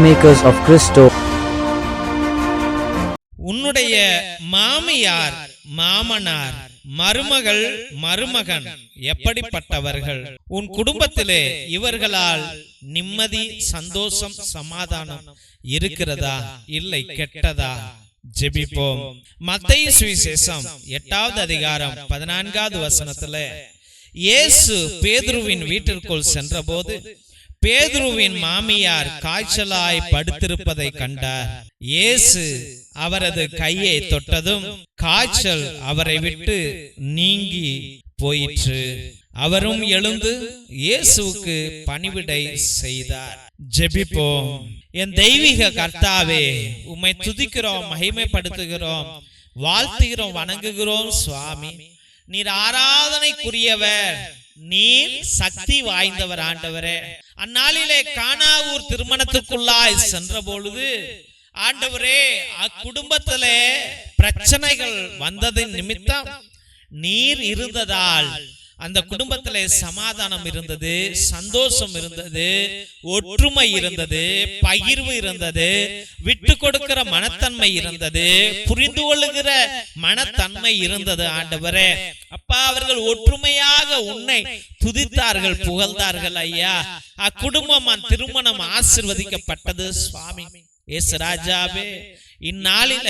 Peacemakers of Christo. உன்னுடைய மாமியார் மாமனார் மருமகள் மருமகன் எப்படிப்பட்டவர்கள்? உன் குடும்பத்திலே இவர்களால் நிம்மதி சந்தோஷம் சமாதானம் இருக்கிறதா? இல்லை கெட்டதா? ஜெபிப்போம். மத்திய சுவிசேஷம் எட்டாவது அதிகாரம் பதினான்காவது வசனத்துல இயேசு பேதுருவின் வீட்டிற்குள் சென்றபோது பேதுருவின் மாமியார் காய்ச்சலாய் படுத்திருப்பதை கண்டார். இயேசு அவரது கையை தொட்டதும் காய்ச்சல் அவரை விட்டு நீங்கி போயிற்று. அவரும் எழுந்து இயேசுவுக்கு பணிவிடை செய்தார். ஜெபிப்போம். என் தெய்வீக கர்த்தாவே உம்மை துதிக்கிறோம் மகிமைப்படுத்துகிறோம் வாழ்த்துகிறோம் வணங்குகிறோம் சுவாமி. நீர் ஆராதனைக்குரியவர் நீர் சக்தி வாய்ந்தவர் ஆண்டவரே. அந்நாளிலே கானாவூர் திருமணத்துக்குள்ளாய் சென்ற பொழுது ஆண்டவரே அக்குடும்பத்திலே பிரச்சனைகள் வந்ததின் நிமித்தம் நீர் இருந்ததால் அந்த குடும்பத்திலே சமாதானம் இருந்தது சந்தோஷம் இருந்தது ஒற்றுமை இருந்தது பகிர்வு இருந்தது விட்டு கொடுக்கிற மனத்தன்மை இருந்தது புரிந்து கொள்ளுகிற மனத்தன்மை இருந்தது ஆண்டவரே. அப்பா அவர்கள் ஒற்றுமையாக உன்னை துதித்தார்கள் புகழ்ந்தார்கள் ஐயா. அக்குடும்பம் திருமணம் ஆசிர்வதிக்கப்பட்டது சுவாமி. எஸ் ராஜாவே இந்நாளில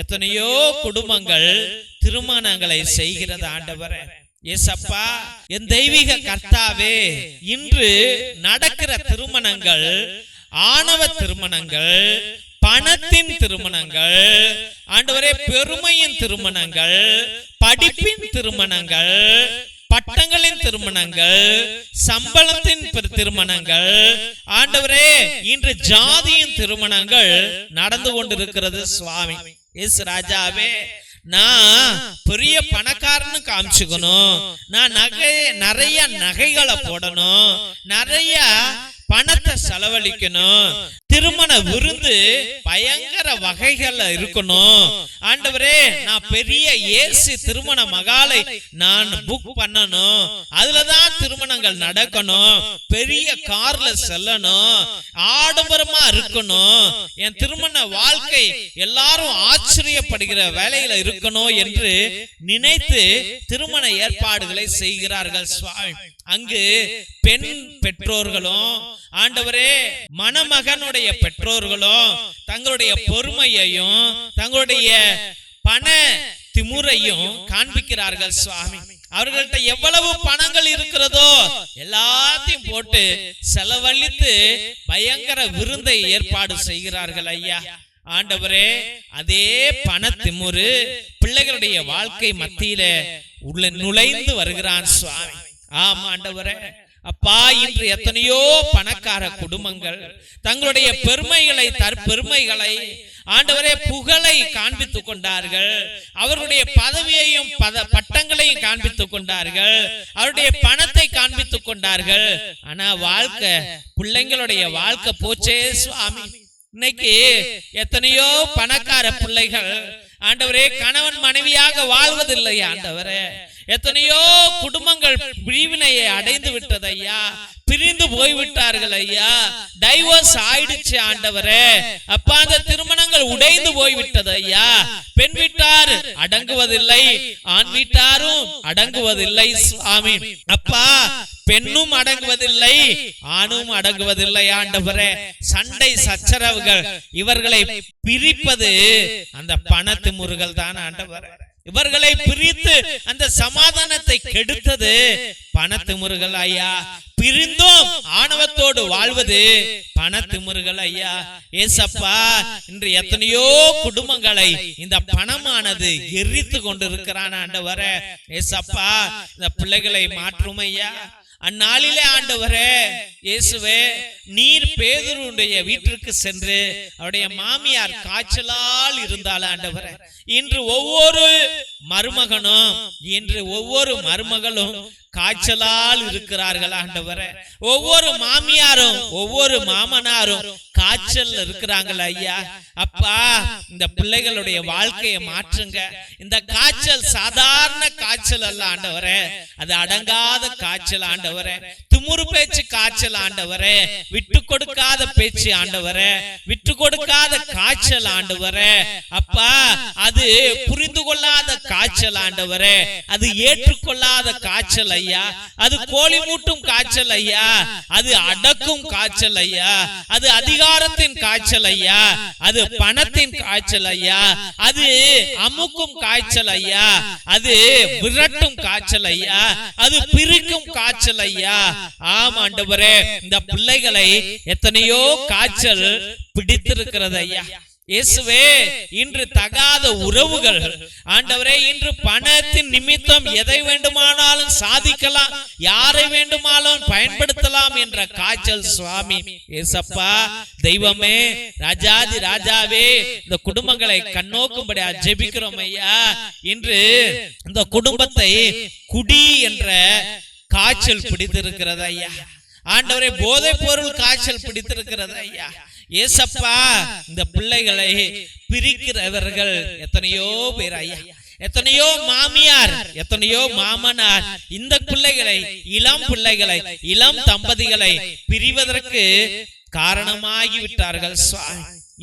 எத்தனையோ குடும்பங்கள் திருமணங்களை செய்கிறது ஆண்டவரே. ஏசப்பா என் தெய்வீக கர்த்தாவே இன்று நடக்கிற திருமணங்கள் ஆணவ திருமணங்கள் பணத்தின் திருமணங்கள் ஆண்டவரே பெருமையின் திருமணங்கள் படிப்பின் திருமணங்கள் பட்டங்களின் திருமணங்கள் சம்பளத்தின் திருமணங்கள். ஆண்டவரே இன்று ஜாதியின் திருமணங்கள் நடந்து கொண்டிருக்கிறது சுவாமி. எஸ் ராஜாவே நான் பெரிய பணக்காரன்னு காமிச்சுக்கணும். நான் நகை நிறைய நகைகளை போடணும். நிறைய பணத்தை செலவழிக்கணும். திருமண விருந்து பயங்கர வகைகள்ல இருக்கணும். ஆண்டவரே நான் பெரிய ஏசி திருமண மகாலை நான் புக் பண்ணணும். அதுலதான் திருமணங்கள் நடக்கணும். பெரிய கார்ல செல்லணும். ஆடம்பரமா இருக்கணும். என் திருமண வாழ்க்கை எல்லாரும் ஆச்சரியப்படுகிற வேலையில இருக்கணும் என்று நினைத்து திருமண ஏற்பாடுகளை செய்கிறார்கள் சுவாமி. அங்கு பெண் பெற்றோர்களும் ஆண்டவரே மணமகனுடைய தங்களுடைய பெற்றோர்களும் தங்களுடைய பொறுமையையும் தங்களுடைய பண திமுறையும் காண்பிக்கிறார்கள் சுவாமி. அவர்கள்ட்ட எவ்வளவு பணங்கள் இருக்கிறதோ எல்லாத்தையும் போட்டு செலவழித்து பயங்கர விருந்தை ஏற்பாடு செய்கிறார்கள் ஐயா. ஆண்டவரே அதே பண திமுரு பிள்ளைகளுடைய வாழ்க்கை மத்தியில உள்ள நுழைந்து வருகிறான் சுவாமி. ஆமா ஆண்டவரே. அப்பா இன்று எத்தனையோ பணக்கார குடும்பங்கள் தங்களுடைய பெருமைகளை தற்பெருமைகளை ஆண்டவரே புகழை காண்பித்துக் கொண்டார்கள். அவர்களுடைய பதவியையும் பத பட்டங்களையும் காண்பித்துக் கொண்டார்கள். அவருடைய பணத்தை காண்பித்துக் கொண்டார்கள். ஆனா வாழ்க்கை பிள்ளைங்களுடைய வாழ்க்கை போச்சே சுவாமி. இன்னைக்கு எத்தனையோ பணக்கார பிள்ளைகள் ஆண்டவரே கணவன் மனைவியாக வாழ்வதில்லை ஆண்டவரே. எத்தனையோ குடும்பங்கள் பிரிவினையை அடைந்து விட்டது ஐயா பிரிந்து போய்விட்டார்கள் ஐயா. டைவோர்ஸ் ஆயிடுச்சு ஆண்டவரே. அப்பா அந்த திருமணங்கள் உடைந்து போய்விட்டது ஐயா. பெண் வீட்டார் அடங்குவதில்லை ஆண் வீட்டாரும் அடங்குவதில்லை சுவாமி. அப்பா பெண்ணும் அடங்குவதில்லை ஆணும் அடங்குவதில்லை ஆண்டவரே. சண்டை சச்சரவுகள் இவர்களை பிரிப்பது அந்த பணத்து முருகல் தான் ஆண்டவரே. இவர்களை பிரித்து அந்த சமாதானத்தை கெடுத்தது. பணத்து முருகல் ஐயா. பிரிந்தும். ஆணவத்தோடு வாழ்வது. பணத்து முருகல் ஐயா. ஏசப்பா இன்று எத்தனையோ குடும்பங்களை இந்த பணமானது எரித்து கொண்டிருக்கிறான் ஆண்டவரே. ஏசப்பா இந்த பிள்ளைகளை மாற்றும் ஐயா. அந்நாளிலே ஆண்டவரே இயேசுவே நீர் பேதுருடைய வீட்டிற்கு சென்று அவருடைய மாமியார் காய்ச்சலால் இருந்தால் ஆண்டவரே. இன்று ஒவ்வொரு மருமகனும் இன்று ஒவ்வொரு மருமகளும் காய்ச்சலால் இருக்கிறார்கள் ஆண்டவரே. ஒவ்வொரு மாமியாரும் ஒவ்வொரு மாமனாரும் காய்ச்சல் இருக்கிறாங்களா ஐயா. அப்பா இந்த பிள்ளைகளுடைய வாழ்க்கையை மாற்றுங்க. இந்த காய்ச்சல் சாதாரண காய்ச்சல் அல்ல ஆண்டவரே. அது அடங்காத காய்ச்சல் ஆண்டவரே. துமுறு பேச்சு காய்ச்சல் ஆண்டவரே. விட்டு கொடுக்காத பேச்சு ஆண்டவரே. விட்டு கொடுக்காத காய்ச்சல் ஆண்டவரே. அப்பா அது புரிந்து கொள்ளாத காய்ச்சல் ஆண்டவரே. அது ஏற்றுக்கொள்ளாத காய்ச்சல் ஐயா. அது கோழி மூட்டும் காய்ச்சல் ஐயா. அது அடக்கும் காய்ச்சல் ஐயா. அது அதிகாரத்தின் காய்ச்சல் ஐயா அது பணத்தின் காய்ச்சல் ஐயா அது அமுக்கும் காய்ச்சல் ஐயா அது விரட்டும் காய்ச்சல் ஐயா அது பிரிக்கும் காய்ச்சல் ஐயா ஆம் ஆண்டவரே இந்த பிள்ளைகளை எத்தனையோ காய்ச்சல் பிடித்திருக்கிறது ஐயா இயேசுவே இன்று தகாத உறவுகள். ஆண்டவரே இன்று பணத்தின் நிமித்தம் எதை வேண்டுமானாலும் சாதிக்கலாம். யாரை வேண்டுமானாலும் பயன்படுத்தலாம் என்ற காய்ச்சல் சுவாமி. ஏசப்பா தெய்வமே ராஜாதி ராஜாவே இந்த குடும்பங்களை கண்ணோக்கும்படியா ஜெபிக்கிறோம் ஐயா. இன்று இந்த குடும்பத்தை குடி என்ற காய்ச்சல் பிடித்திருக்கிறது ஐயா. ஆண்டவரை போதை பொருள் காய்ச்சல் பிடித்திருக்கிறது ஐயா. ஏசப்பா இந்த பிள்ளைகளை பிரிக்கிறவர்கள் எத்தனையோ பேர் ஐயா. எத்தனையோ மாமியார் எத்தனையோ மாமனார் இந்த பிள்ளைகளை இளம் பிள்ளைகளை இளம் தம்பதிகளை பிரிவதற்கு காரணமாகி விட்டார்கள்.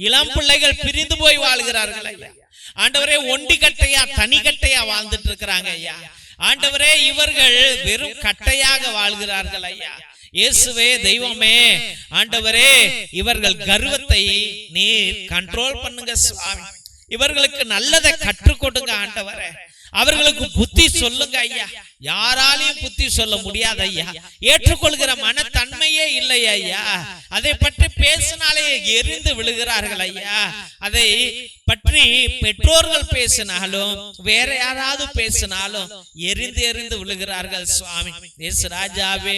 இளம் பிள்ளைகள் பிரிந்து போய் வாழ்கிறார்கள் ஐயா. ஆண்டவரே ஒண்டி கட்டையா தனி கட்டையா வாழ்ந்துட்டு இருக்கிறாங்க ஐயா. ஆண்டவரே இவர்கள் வெறும் கட்டையாக வாழ்கிறார்கள் ஐயா. இயேசுவே தெய்வமே ஆண்டவரே இவர்கள் கர்வத்தை நீர் கண்ட்ரோல் பண்ணுங்க சுவாமி. இவர்களுக்கு நல்லதை கற்றுக் கொடுங்க ஆண்டவரே. அவர்களுக்கு புத்தி சொல்லுங்க ஐயா. யாராலையும் புத்தி சொல்ல முடியாது ஐயா ஏற்றுக்கொள்கிற மனத்தன்மையே இல்லை ஐயா அதை பற்றி பேசினாலே எரிந்து விழுகிறார்கள் ஐயா அதை பற்றி பெற்றோர்கள் பேசினாலும் வேற யாராவது பேசினாலும் எரிந்து எரிந்து விழுகிறார்கள் சுவாமி. இயேசு ராஜாவே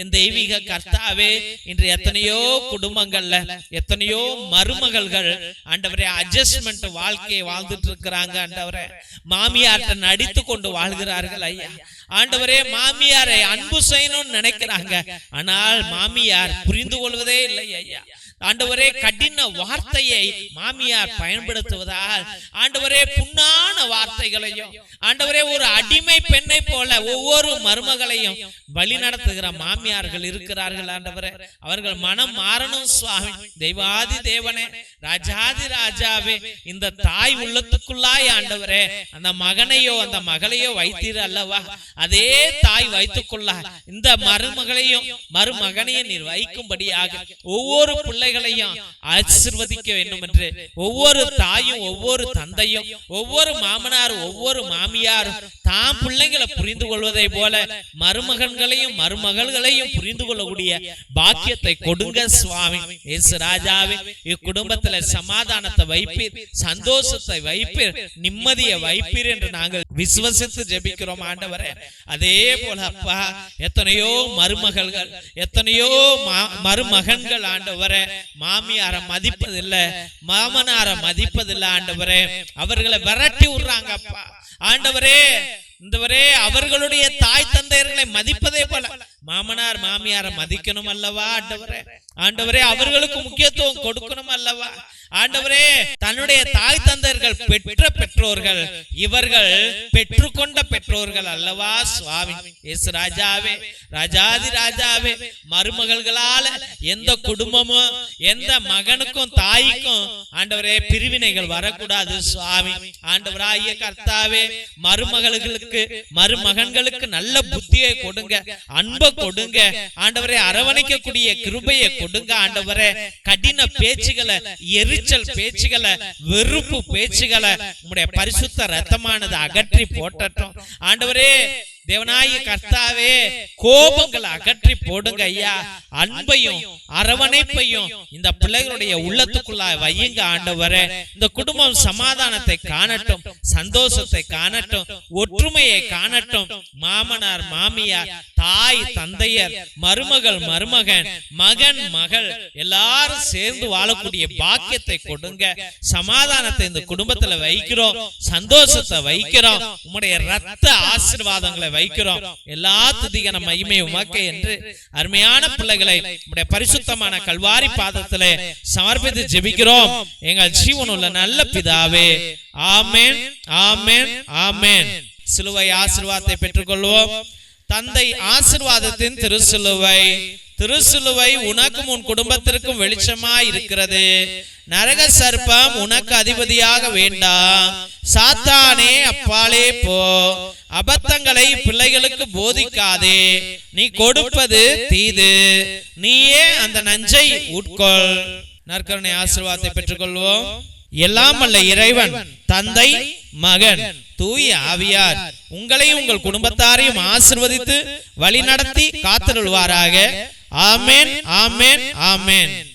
என் தெய்வீக கர்த்தாவே இன்று எத்தனையோ குடும்பங்கள்ல எத்தனையோ மருமகள்கள் ஆண்டவரே அட்ஜஸ்ட்மெண்ட் வாழ்க்கையை வாழ்ந்துட்டு இருக்கிறாங்க ஆண்டவரே. மாமியார்ட்ட நடித்து கொண்டு வாழ்கிறார்கள் ஐயா ஆண்டவரே மாமியாரை அன்பு செய்யணும்னு நினைக்கிறாங்க. ஆனால் மாமியார் புரிந்து கொள்வதே இல்லை ஐயா. ஆண்டவரே கடின வார்த்தையை மாமியார் பயன்படுத்துவதால் ஆண்டவரே புண்ணான வார்த்தைகளையும் ஆண்டவரே ஒரு அடிமை பெண்ணை போல ஒவ்வொரு மருமகளையும் வழி நடத்துகிற மாமியார்கள் இருக்கிறார்கள் ஆண்டவரே. அவர்கள் மனம் மாறணும் சுவாமி. தெய்வாதி தேவனே ராஜாதி ராஜாவே இந்த தாய் உள்ளத்துக்குள்ளாய் ஆண்டவரே அந்த மகனையோ அந்த மகளையோ வைத்தீர் அல்லவா? அதே தாய் வைத்துக்கொள்ள. இந்த மருமகளையும் மருமகனையும் நீர் வைக்கும்படியாக ஒவ்வொரு பிள்ளைகளையும் ஆசிர்வதிக்க வேண்டும் என்று ஒவ்வொரு தாயும் ஒவ்வொரு தந்தையும் ஒவ்வொரு மாமனார் ஒவ்வொரு மாமியாரும் தாம் பிள்ளைங்களை புரிந்து கொள்வதை போல மருமகன்களையும் மருமகள்களையும் புரிந்து கொள்ளக்கூடிய பாக்கியத்தை கொடுங்க சுவாமி. இயேசு ராஜாவே இக்குடும்பத்துல சமாதானத்தை வைப்பீர் சந்தோஷத்தை வைப்பீர் நிம்மதியை வைப்பீர் என்று நாங்கள் விசுவசித்து ஜெபிக்கிறோம் ஆண்டவரே. அதே போல அப்பா எத்தனையோ மருமகள்கள் எத்தனையோ மருமகன்கள் ஆண்டவரே மாமியார மதிப்பதில்லை மாமனார மதிப்பதில்லை ஆண்டவரே. அவர்களை விரட்டி விடுறாங்க அப்பா ஆண்டவரே இந்தவரே அவர்களுடைய தாய் தந்தையர்களை மதிப்பதே போல. மாமனார் மாமியார மதிக்கணும் அல்லவா ஆண்டவரே? ஆண்டவரே. அவர்களுக்கு முக்கியத்துவம் கொடுக்கணும் அல்லவா? ஆண்டவரே தன்னுடைய தாய் தந்தர்கள் பெற்ற பெற்றோர்கள் இவர்கள் பெற்றுக்கொண்ட பெற்றோர்கள் அல்லவா? சுவாமி எஸ் ராஜாவே ராஜாதி ராஜாவே மருமகள்களால எந்த குடும்பமும் எந்த மகனுக்கும் தாய்க்கும் ஆண்டவரே பிரிவினைகள் வரக்கூடாது சுவாமி. ஆண்டவராகிய கர்த்தாவே மருமகளுக்கு மருமகன்களுக்கு நல்ல புத்தியை கொடுங்க அன்பை கொடுங்க. ஆண்டவரை அரவணைக்கக்கூடிய கிருபையை கொடுங்க ஆண்டவரே. கடின பேச்சுகளை எரி எரிச்சல் பேச்சுகளை வெறுப்பு பேச்சுகளை உம்முடைய பரிசுத்த ரத்தமானது அகற்றி போட்டட்டும் ஆண்டவரே தேவனாய கர்த்தாவே கோபங்களை அகற்றி போடுங்க ஐயா. அன்பையும் அரவணைப்பையும் இந்த பிள்ளைகளுடைய உள்ளத்துக்குள்ள வையுங்க ஆண்டவரே. இந்த குடும்பம் சமாதானத்தை காணட்டும் சந்தோஷத்தை காணட்டும் ஒற்றுமையை காணட்டும். மாமனார் மாமியார் தாய் தந்தையர் மருமகள் மருமகன் மகன் மகள் எல்லாரும் சேர்ந்து வாழக்கூடிய பாக்கியத்தை கொடுங்க. சமாதானத்தை இந்த குடும்பத்துல வைக்கிறோம். சந்தோஷத்தை வைக்கிறோம். உம்முடைய ரத்த ஆசீர்வாதங்களை வைக்கிறோம். எல்லா துதிகன மகிமை என்று அருமையான பிள்ளைகளை நம்முடைய பரிசுத்தமான கல்வாரி பாதத்திலே சமர்ப்பித்து ஜெபிக்கிறோம். எங்கள் உள்ள நல்ல பிதாவே ஆமேன் ஆமேன் ஆமேன். சிலுவை ஆசிர்வாதத்தை பெற்றுக்கொள்வோம். தந்தை ஆசிர்வாதத்தின் திருசிலுவை திருசிலுவை உனக்கும் உன் குடும்பத்திற்கும் வெளிச்சமாய் இருக்கிறது. நரக சர்ப்பம் உனக்கு அதிபதியாக வேண்டாம் சாத்தானே அப்பாலே போ. அபத்தங்களை பிள்ளைகளுக்கு போதிக்காதே. நீ கொடுப்பது தீது. நீயே அந்த நஞ்சை உட்கொள். நற்கருணை ஆசிர்வாதத்தை பெற்றுக்கொள்வோம். எல்லாம் அல்ல இறைவன் தந்தை மகன் தூய ஆவியார். உங்களையும் உங்கள் குடும்பத்தாரையும் ஆசிர்வதித்து வழிநடத்தி காத்திருள்வாராக. ஆமேன் ஆமேன் ஆமேன்.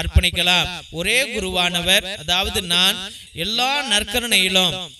அர்ப்பணிக்கலாம். ஒரே குருவானவர் அதாவது நான் எல்லா நற்கரணையிலும்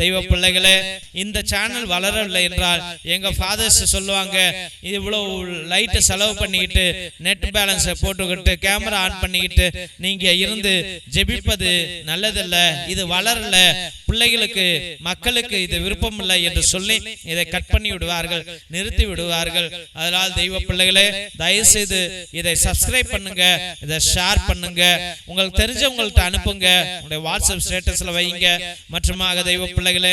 தெய்வ பிள்ளைகளே இந்த சேனல் வளரவில்லை என்றால் எங்க ஃபாதர்ஸ் சொல்லுவாங்க இவ்வளவு லைட் செலவு பண்ணிக்கிட்டு நெட் பேலன்ஸை போட்டுக்கிட்டு கேமரா ஆன் பண்ணிக்கிட்டு நீங்க இருந்து ஜெபிப்பது நல்லதல்ல இது வளரல பிள்ளைகளுக்கு மக்களுக்கு இது விருப்பம் இல்லை என்று சொல்லி இதை கட் பண்ணி விடுவார்கள் நிறுத்தி விடுவார்கள். அதனால் தெய்வ பிள்ளைகளே தயவு செய்து இதை சப்ஸ்கிரைப் பண்ணுங்க இதை ஷேர் பண்ணுங்க. உங்களுக்கு தெரிஞ்சவங்கள்ட்ட அனுப்புங்க உங்களுடைய வாட்ஸ்அப் ஸ்டேட்டஸ்ல வைங்க மற்றுமாக தெய்வ பிள்ளைகளே